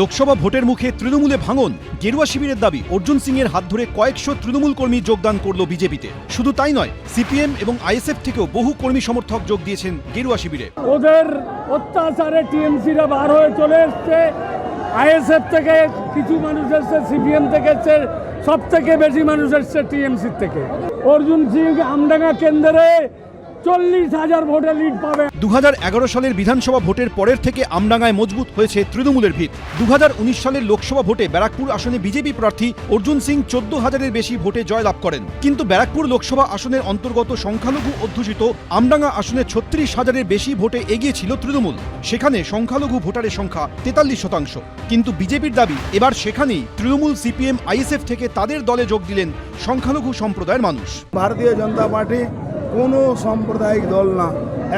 লোকসভা ভোটের মুখে তৃণমূলে ভাঙন, গেরুয়া শিবিরের দাবি, অর্জুন সিং এর হাত ধরে কয়েকশো তৃণমূল কর্মী যোগদান করল বিজেপিতে। শুধু তাই নয়, সিপিএম এবং আইএসএফ থেকেও বহু কর্মী সমর্থক যোগ দিয়েছেন গেরুয়া শিবিরে। ওদের অত্যাচারে টিএমসিরা বার হয়ে চলে এসছে। আইএসএফ থেকে কিছু মানুষ এসছে, সিপিএম থেকে এসছে সব থেকে বেশি মানুষ এসছে টিএমসির থেকে। অর্জুন সিং আমডাঙ্গা কেন্দ্রে চল্লিশ হাজার ভোটে লিড পাবে। দু হাজার এগারো সালের বিধানসভা ভোটের পরের থেকে আমডাঙ্গায় মজবুত হয়েছে তৃণমূলের ভিত। দু সালের লোকসভা ভোটে ব্যারাকপুর আসনে বিজেপি প্রার্থী অর্জুন সিং চোদ্দ হাজারের বেশি ভোটে জয়লাভ করেন। কিন্তু ব্যারাকপুর লোকসভা আসনের অন্তর্গত সংখ্যালঘু অধ্যুষিত আমডাঙ্গা আসনে ছত্রিশ হাজারের বেশি ভোটে এগিয়ে ছিল তৃণমূল। সেখানে সংখ্যালঘু ভোটারের সংখ্যা তেতাল্লিশ শতাংশ। কিন্তু বিজেপির দাবি এবার সেখানেই তৃণমূল সিপিএম আইএসএফ থেকে তাদের দলে যোগ দিলেন সংখ্যালঘু সম্প্রদায়ের মানুষ। ভারতীয় জনতা পার্টি কোনো সাম্প্রদায়িক দল না।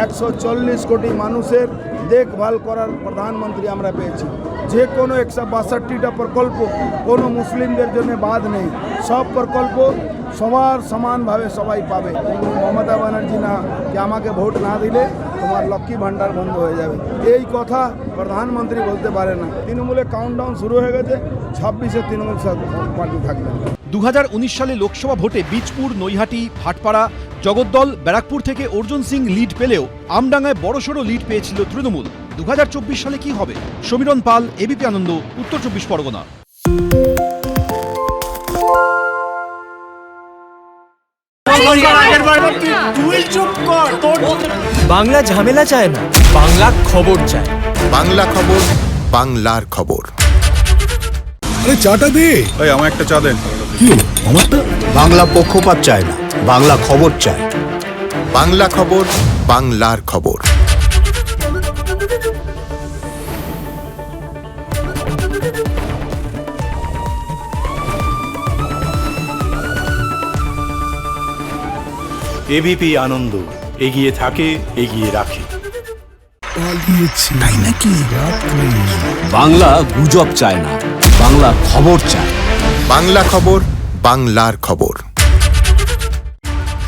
একশো চল্লিশ কোটি মানুষের দেখভাল করার প্রধানমন্ত্রী আমরা পেয়েছি। যে কোনো একশো বাষট্টিটা প্রকল্প কোনো মুসলিমদের জন্য বাদ নেই। সব প্রকল্প সবার সমানভাবে সবাই পাবে। মমতা ব্যানার্জি না, যে আমাকে ভোট না দিলে তোমার লক্ষ্মী ভাণ্ডার বন্ধ হয়ে যাবে। এই কথা প্রধানমন্ত্রী বলতে পারে না। তৃণমূলে কাউন্টডাউন শুরু হয়ে গেছে, ছাব্বিশে তৃণমূল পার্টি থাকবে। দু সালে লোকসভা ভোটে বীজপুর, নৈহাটি, ভাটপাড়া জগদ্দল ব্যারাকপুর থেকে অর্জুন সিং লিড পেলেও আমডাঙ্গায় বড়সড় লিড পেয়েছিল তৃণমূল। দু হাজার চব্বিশ সালে কি হবে? সমীরণ পাল এবিপি আনন্দ উত্তর চব্বিশ পরগনা। বাংলা ঝামেলা চায় না বাংলা খবর চায়। বাংলা খবর বাংলার খবর। আরে চাটা দে। এই আমার একটা চা দেন। কি? আমারটা? বাংলা পক্ষপাত চায় না। বাংলা খবর চাই। বাংলা খবর বাংলার খবর। এবিপি আনন্দ এগিয়ে থাকে এগিয়ে রাখে। তাই নাকি? বাংলা গুজব চায় না বাংলা খবর চায়। বাংলা খবর বাংলার খবর।